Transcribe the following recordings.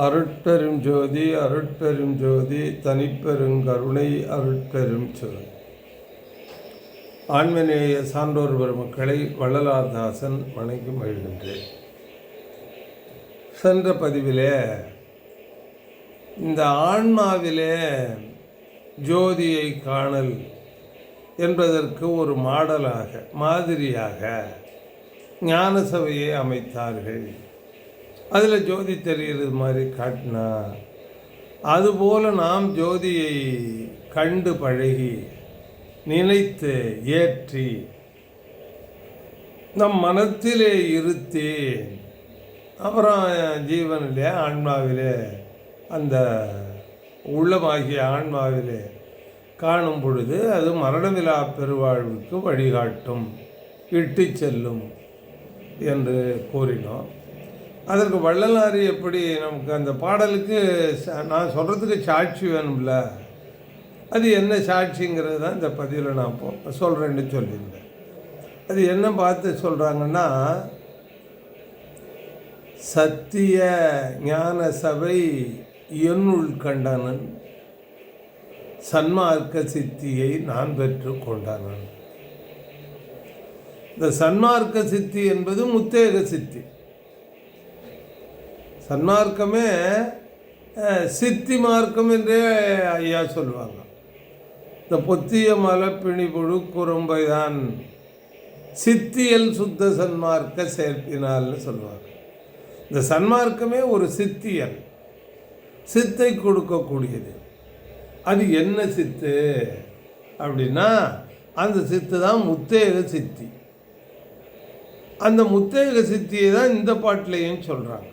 அருட்பெரும் ஜோதி அருட்பெரும் ஜோதி தனிப்பெரும் கருணை அருட்பெரும் ஜோதி ஆன்மநேய சான்றோர் பெருமக்களை வள்ளலாதாசன் வணங்கி மகிழ்கின்றேன். சென்ற பதிவிலே இந்த ஆன்மாவிலே ஜோதியை காணல் என்பதற்கு ஒரு மாடலாக மாதிரியாக ஞான சபையை அமைத்தார்கள். அதில் ஜோதி தெரிகிறது மாதிரி காட்டினா அதுபோல் நாம் ஜோதியை கண்டு பழகி நினைத்து ஏற்றி நம் மனத்திலே இருத்தி அப்புறம் ஜீவனிலே ஆன்மாவிலே அந்த உள்ளமாகிய ஆன்மாவிலே காணும் பொழுது அது மரணமிலா பெருவாழ்வுக்கு வழிகாட்டும். இட்டு செல்லும் என்று கூறினோம். அதற்கு வள்ளலாறு எப்படி நமக்கு அந்த பாடலுக்கு நான் சொல்கிறதுக்கு சாட்சி வேணும்ல? அது என்ன சாட்சிங்கிறது தான் இந்த பதிவில் நான் இப்போ சொல்கிறேன்னு சொல்லியிருந்தேன். அது என்ன பார்த்து சொல்கிறாங்கன்னா சத்திய ஞான சபை என்னுள் கண்டனன் சன்மார்க்க சித்தியை நான் பெற்று கொண்டானன். இந்த சன்மார்க்க சித்தி என்பது முத்தேக சித்தி. சன்மார்க்கமே சித்தி மார்க்கம் என்றே ஐயா சொல்லுவாங்க இந்த பொத்திய மலப்பிணி புழு குறும்பை தான் சித்தியல் சுத்த சன்மார்க்க சேர்த்தினால்னு சொல்லுவாங்க இந்த சன்மார்க்கமே ஒரு சித்தியல். சித்தை கொடுக்கக்கூடியது. அது என்ன சித்து? அப்படின்னா அந்த சித்து தான் முத்தேக சித்தி. அந்த முத்தேக சித்தியை தான் இந்த பாட்டிலையும் சொல்கிறாங்க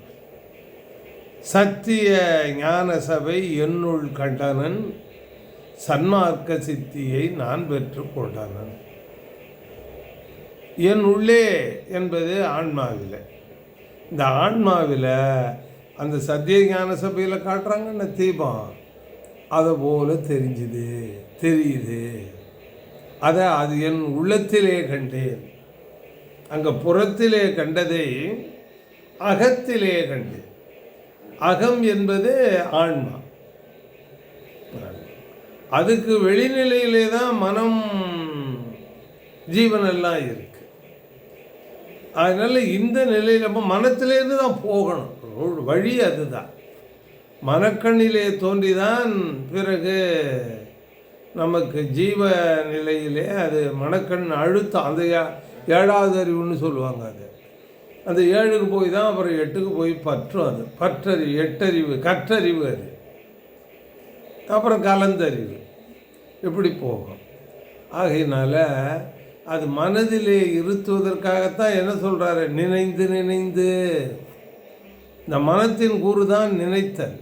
சத்திய ஞான சபை என்னுள் கண்டனன் சன்மார்க்க சித்தியை நான் பெற்று கொண்டனன். என் உள்ளே என்பது ஆன்மாவில். இந்த ஆன்மாவில் அந்த சத்திய ஞான சபையில் காட்டுறாங்கன்னு தீபம்? அதை போல தெரிஞ்சுது தெரியுது. அதை அது என் உள்ளத்திலே கண்டேன். அங்கே புறத்திலே கண்டதை அகத்திலே கண்டேன். அகம் என்பது ஆன்மா. அதுக்கு வெளிநிலையிலே தான் மனம் ஜீவனெல்லாம் இருக்கு. அதனால இந்த நிலையில் நம்ம மனத்திலேருந்து தான் போகணும். வழி அதுதான். மனக்கண்ணிலே தோன்றிதான் பிறகு நமக்கு ஜீவ நிலையிலே அது மனக்கண் அழுத்தம் அந்த ஏ- ஏழாவது அறிவுன்னு சொல்லுவாங்க அது. அந்த ஏழுக்கு போய் தான் அப்புறம் எட்டுக்கு போய் பற்றும் அது. பற்றறிவு எட்டறிவு கற்றறிவு அது. அப்புறம் கலந்தறிவு. இப்படி போகும்? ஆகையினால அது மனதிலே இருத்துவதற்காகத்தான் என்ன சொல்கிறாரு நினைந்து நினைந்து. இந்த மனத்தின் கூறு தான் நினைத்தல்.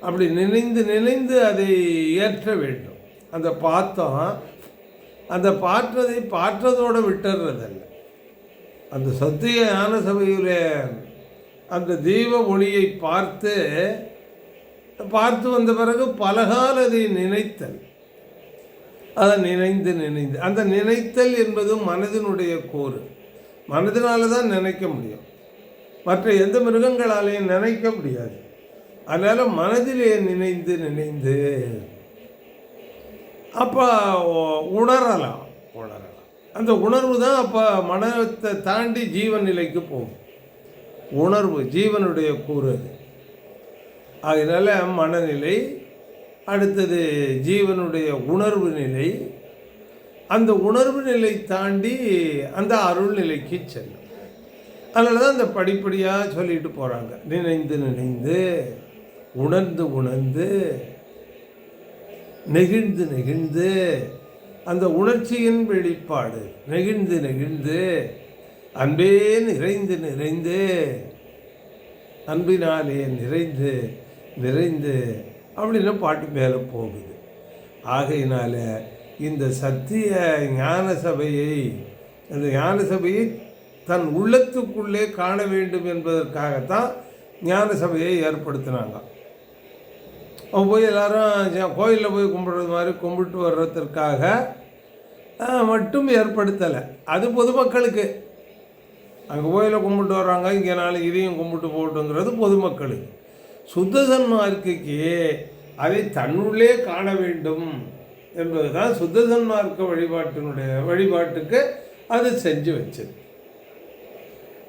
அப்படி நினைந்து நினைந்து அதை ஏற்ற வேண்டும். அந்த பாத்தம் அந்த பாற்றதை பாற்றதோடு விட்டுறதல்ல. அந்த சத்திய ஞான சபையுடைய அந்த தெய்வ ஒளியை பார்த்து பார்த்து வந்த பிறகு பலகால அதை நினைத்தல். அதை நினைந்து நினைந்து. அந்த நினைத்தல் என்பது மனதினுடைய கூறு மனதினால தான் நினைக்க முடியும். மற்ற எந்த மிருகங்களாலேயும் நினைக்க முடியாது. அதனால் மனதிலே நினைந்து நினைந்து அப்போ உணரலாம். அந்த உணர்வு தான் அப்போ மனத்தை தாண்டி ஜீவன் நிலைக்கு போகும். உணர்வு ஜீவனுடைய கூறு அது. அதனால் மனநிலை அடுத்தது ஜீவனுடைய உணர்வு நிலை. அந்த உணர்வு நிலை தாண்டி அந்த அருள் நிலைக்கு செல்லும். அதனால தான் அந்த படிப்படியாக சொல்லிட்டு போகிறாங்க நினைந்து நினைந்து உணர்ந்து உணர்ந்து நெகிழ்ந்து நெகிழ்ந்து அந்த உணர்ச்சியின் வெளிப்பாடு. நெகிழ்ந்து நெகிழ்ந்து. அன்பே நிறைந்து நிறைந்து. அன்பினாலே நிறைந்து நிறைந்து. அப்படின்னு பாட்டு மேலே போகுது. ஆகையினால இந்த சத்திய ஞான சபையை அந்த ஞான சபையை தன் உள்ளத்துக்குள்ளே காண வேண்டும் என்பதற்காகத்தான் ஞான சபையை ஏற்படுத்தினாங்க. போய் எல்லாரும் கோயிலில் போய் கும்பிடுறது மாதிரி கும்பிட்டு வர்றதற்காக மட்டும் ஏற்படுத்தலை. அது பொதுமக்களுக்கு. அங்கே கோயிலை கும்பிட்டு வர்றாங்க இங்கே நாளைக்கு இதையும் கும்பிட்டு போட்டுங்கிறது பொதுமக்களுக்கு. சுத்த சன்மார்க்கைக்கு அதை தன்னுள்ளே காண வேண்டும் என்பதுதான் சுத்த சன்மார்க்க வழிபாட்டினுடைய வழிபாட்டுக்கு அது செஞ்சு வச்சது.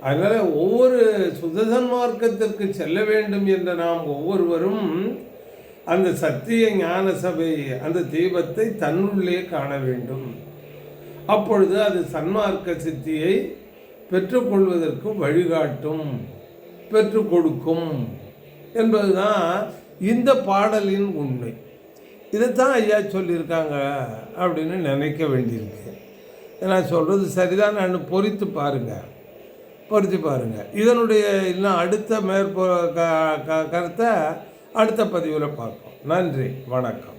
அதனால் ஒவ்வொரு சுத்த சன்மார்க்கத்திற்கு செல்ல வேண்டும் என்ற நாம் ஒவ்வொருவரும் அந்த சத்திய ஞான சபை அந்த தெய்வத்தை தன்னுள்ளே காண வேண்டும். அப்பொழுது அது சன்மார்க்க சித்தியை பெற்றுக்கொள்வதற்கு வழிகாட்டும் பெற்று கொடுக்கும் என்பதுதான் இந்த பாடலின் உண்மை. இதைத்தான் ஐயா சொல்லியிருக்காங்க அப்படின்னு நினைக்க வேண்டியிருக்கு. நான் சொல்கிறது சரிதான் நான் பொறித்து பாருங்கள் பொறித்து பாருங்கள் இதனுடைய இன்னும் அடுத்த மேற்போ க க கருத்தை அடுத்த பதிவில் பார்ப்போம். நன்றி வணக்கம்.